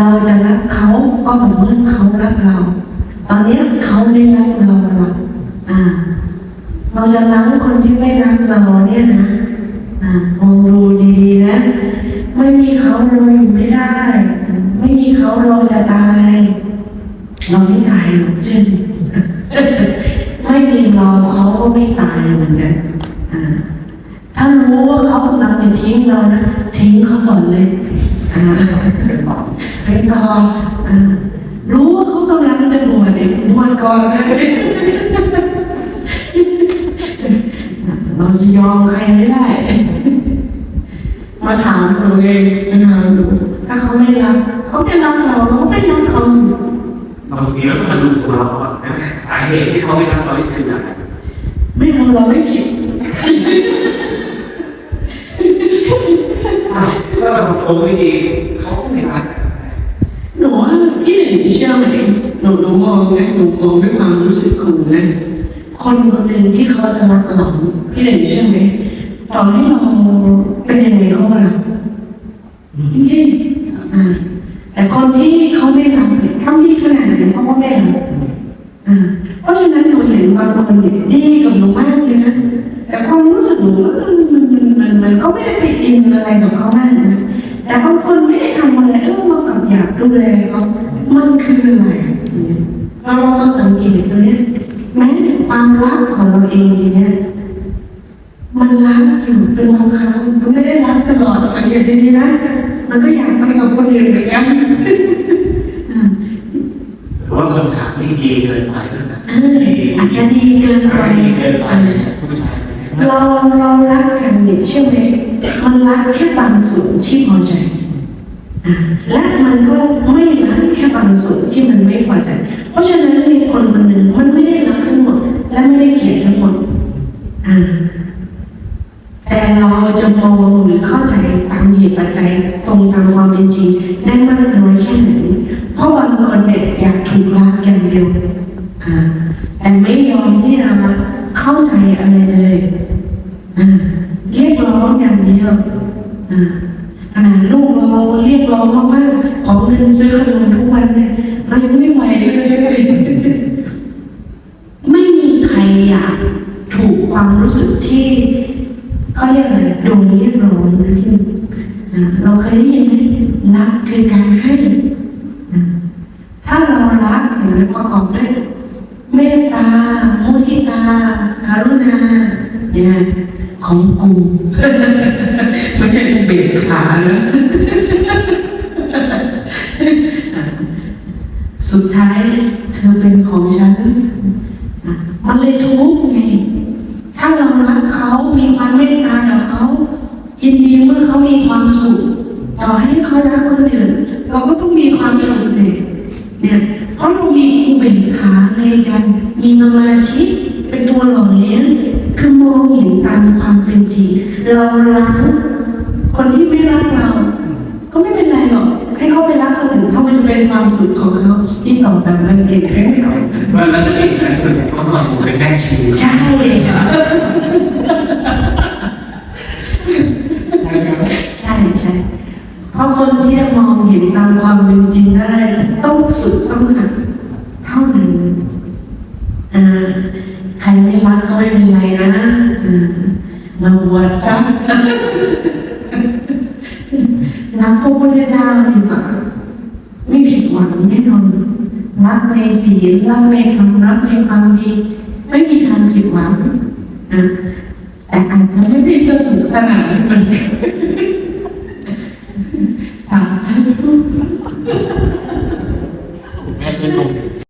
เราจะรักเขาก็ต่อเมื่อเขารักเรา ตอนนี้เขาไม่รักเราหรอกอ่า เราจะรักคนที่ไม่รักเราเนี่ยนะอ่ามองดูดีๆนะ ไม่มีเขาเราอยู่ไม่ได้ ไม่มีเขาเราจะตาย เราไม่ตายหรอกเชื่อสิ ไม่มีเราเขาก็ไม่ตายเหมือนกัน ถ้ารู้ว่าเขากำลังจะทิ้งเรานะทิ้งเขาก่อนเลยอ่าไปต่ออ่ารู้ว่าเขากำลังจะบวชเนี่ยบวชก่อนเลยเราจะยอมใครไม่ได้ มาถามเราเองมาถามดูถ้าเขาไม่รักเขาไม่รักเราเราก็ไม่รักเขาสิบางทีเราก็มาดูตัวเราก่อนนะสาเหตุที่เขาไม่รักเรานี่คืออะไรไม่รู้เราไม่ผิดอ้าว ถ้าเราทำตัวไม่ดีเขาก็ไม่รักหนูว่าพี่หนิงเชื่อไหมหนูหนูมองนะหนูมองด้วยความรู้สึกของหนูนะคนคนหนึ่งที่เขาจะรักเราพี่หนิงเชื่อไหมต่อให้เราเป็นยังไงเขาก็รักจริงๆอ่าแต่คนที่เขาไม่รักเนี่ยทำดีขนาดไหนเขาก็ไม่รักอ่าเพราะฉะนั้นหนูเห็นบางคนเนี่ยดีกับหนูมากเลยนะแต่ความรู้สึกหนูก็มัน ไม่ได้ไปอินอะไรกับเขามากนะแต่บางคนไม่ได้ทำอะไรเออเรากลับอยากดูแลเขามันคืออะไรเราลองมาสังเกตดูเนี่ยแม้แต่ความรักของเราเองเนี่ยมันรักอยู่เป็นบางครั้งมันไม่ได้รักตลอดสังเกตดีๆนะมันก็อยากไปกับคนอื่นเหมือนกันอ่าหรือว่าคำถามนี่ดีเกินไปด้วยนะเอออาจจะดีเกินไปดีเกินไปผู้ชายคนนี้เราเรา ช่ไหมมันรักแค่บางส่วนที่พอใจ และมันก็ไม่รักแค่บางส่วนที่มันไม่พอใจ เพราะฉะนั้นในคนคนหนึ่งมันไม่ได้รักทั้งหมด และไม่ได้เกลียดทั้งหมดแต่เราจะมองหรือเข้าใจตามเหตุปัจจัยตรงตามความเป็นจริงได้มากน้อยแค่ไหนเพราะบางคนเนี่ยอยากถูกรักอย่างเดียวแต่ไม่ยอมที่จะมาเข้าใจอะไรเลย อย่างเดียวอ่าขนาดลูกเราเรียกร้องมากๆของเงินซื้อขนมทุกวันเนี่ยเรายังไม่ไหวเลยไม่มีใครอยากถูกความรู้สึกที่เขาเรียกอะไรดนเรียกร้องนะพี่เราเคยได้ยินไหมรักคือการให้ถ้าเรารักหรือประกอบด้วยเมตตามุทิตาคารุณาเนี่ย ของกูไม่ใช่เบรกขานะสุดท้ายเธอเป็นของฉันมันเลยทุกข์ไง ถ้าเรารักเขามีความเมตตาต่อเขายินดีเมื่อเขามีความสุขต่อให้เขารักคนอื่นเราก็ต้องมีความสุขสิเนี่ยเพราะเรามีอุเบกขาในใจมีสมาธิ เป็นตัวหล่อเลี้ยงคือมองเห็นตามความเป็นจริงเรารักคนที่ไม่รักเรา ก็ไม่เป็นไรหรอกให้เขาไปรักคนอื่นเขามันเป็นความสุขของเขาที่ตอบแบบนั้นเองให้เขาว่าแล้วนั่นเองนะส่วนใหญ่ก็มาอยู่เป็นแม่ชีวิตใช่ใช่ไหมครับใช่ใช่เพราะคนที่จะมองเห็นตามความเป็นจริงได้ ต้องฝึกต้องหัดเท่านั้นอ่าใค รไม่รักก็ไม่เป็นไรนะมาบวชซะรักพระพุทธเจ้าดีกว่าไม่ผิดหวังแน่นอนรักในศีลรักในธรรมรักในความดีไม่มีทางผิดหวังนะแต่อาจจะไม่ได้สนุกสนานเหมือน